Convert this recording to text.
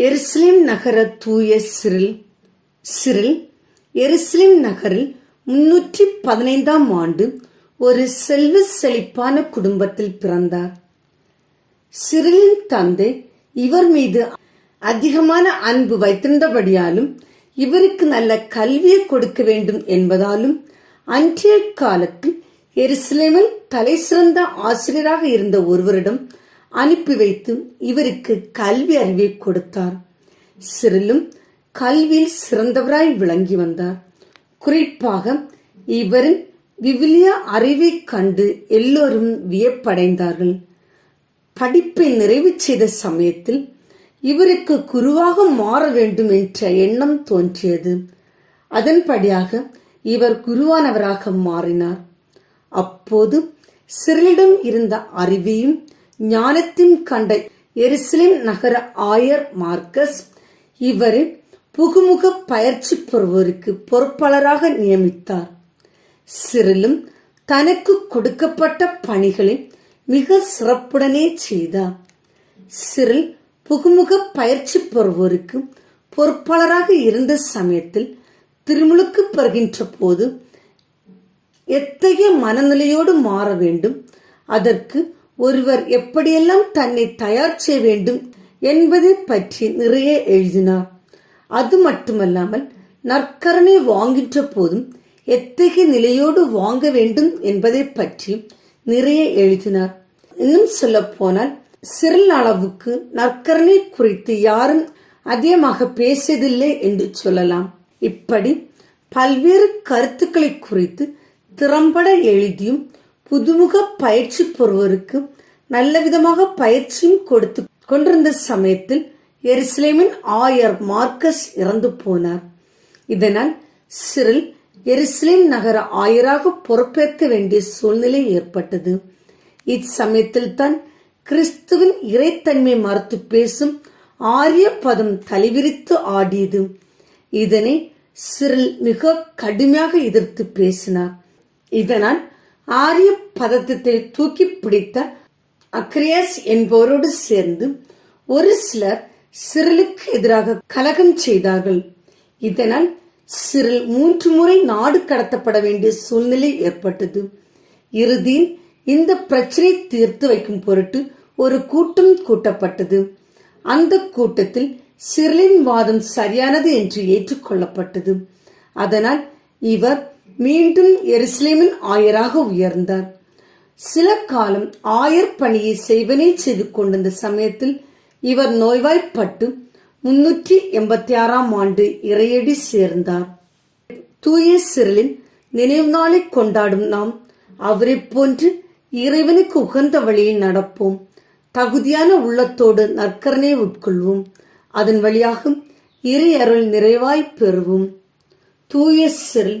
எருசலேம் நகர தூய Cyril Cyril எருசலேம் நகரில் முன்னூற்றி பதினைந்தாம் ஆண்டு ஒரு செல்வ செழிப்பான குடும்பத்தில் பிறந்தார். சிறிலின் தந்தை இவர் மீது அதிகமான அன்பு வைத்திருந்தபடியாலும் இவருக்கு நல்ல கல்வியை கொடுக்க வேண்டும் என்பதாலும் அன்றைய காலத்தில் எருசலேமில் தலை சிறந்த ஆசிரியராக இருந்த ஒருவரிடம் அனுப்பி வைத்து இவருக்கு கல்வி அறிவை கொடுத்தார். சிறிலும் கல்வியில் சிறந்தவராய் விளங்கி வந்தார். குறிப்பாக இவரின் விவிலிய அறிவை கண்டு எல்லோரும் வியப்படைந்தார்கள். படிப்பை நிறைவு செய்த சமயத்தில் இவருக்கு குருவாக மாற வேண்டும் என்ற எண்ணம் தோன்றியது. அதன்படியாக இவர் குருவானவராக மாறினார். அப்போது சிறிலிடம் இருந்த அறிவையும் ஞானத்தையும் கண்ட எருசலேம் நகர ஆயர் மார்க்கஸ் இவர் புகுமுக பயிற்சி பெறுவோருக்கு பொறுப்பாளராக நியமித்தார். சிறிலும் தனக்கு கொடுக்கப்பட்ட பணிகளை மிக சிறப்புடனே செய்தார். சிறில் புகுமுக பயிற்சி பெறுவோருக்கு பொறுப்பாளராக இருந்த சமயத்தில் திருமுழுக்கு பெறுகின்ற போது எத்தகைய மனநிலையோடு மாற வேண்டும் அதற்கு ஒருவர் எப்படியெல்லாம் தன்னை தயார் செய்ய வேண்டும் என்பதை பற்றி நிறைய எழுதினார். அது மட்டுமல்லாமல் நற்கரணை வாங்கின்ற போதும் எத்தகைய நிலையோடு வாங்க வேண்டும் என்பதை பற்றி நிறைய எழுதினார். இன்னும் சொல்ல போனால் சிறில் அளவுக்கு நற்கரணை குறித்து யாரும் அதிகமாக பேசியதில்லை என்று சொல்லலாம். இப்படி பல்வேறு கருத்துக்களை குறித்து திறம்பட எழுதியும் புதுமுக பயிற்சி பெறுவோருக்கு நல்ல விதமாக பயிற்சியும் கொடுத்து கொண்டிருந்த சமயத்தில் எருசலேமின் ஆயர் மார்க்கஸ் இறந்து போனார். இதனால் சிறில் எருசலேம் நகர ஆயராக பொறுப்பேற்க வேண்டிய சூழ்நிலை ஏற்பட்டது. இச்சமயத்தில் தான் கிறிஸ்துவின் இறைத்தன்மை மறுத்து பேசும் ஆரிய பதம் தலைவிரித்து ஆடியது. இதனை சிறில் மிக கடுமையாக எதிர்த்து பேசினார். இதனால் ஆரிய பதத்தத்தை தூக்கி பிடித்த அக்ரியஸ் என்பவரோடு சேர்ந்து ஒரு சிலர் சிறிலுக்கு எதிராக கலகம் செய்தார்கள். இதனால் சிறில் மூன்று முறை நாடு கடத்தப்பட வேண்டிய சூழ்நிலை ஏற்பட்டது. இறுதியில் இந்த பிரச்சனை தீர்த்து வைக்கும் பொருட்டு ஒரு கூட்டம் கூட்டப்பட்டது. அந்த கூட்டத்தில் சிறிலின் வாதம் சரியானது என்று ஏற்றுக்கொள்ளப்பட்டது. அதனால் இவர் மீண்டும் எருசலேமின் ஆயராக உயர்ந்தார். சில காலம் ஆயர் பணியை செய்வனே செய்து கொண்டிருந்த சமயத்தில் இவர் நோய்வாய்ப்பட்டு முன்னூற்றி எண்பத்தி ஆறாம் ஆண்டு இறையடி சேர்ந்தார். தூய சிறலின் நினைவு நாளை கொண்டாடும் நாம் அவரை போன்று இறைவனுக்கு உகந்த வழியில் நடப்போம். தகுதியான உள்ளத்தோடு நற்கரனை உட்கொள்வோம். அதன் வழியாக இறை அருள் நிறைவாய் பெறுவோம். தூய சிறல்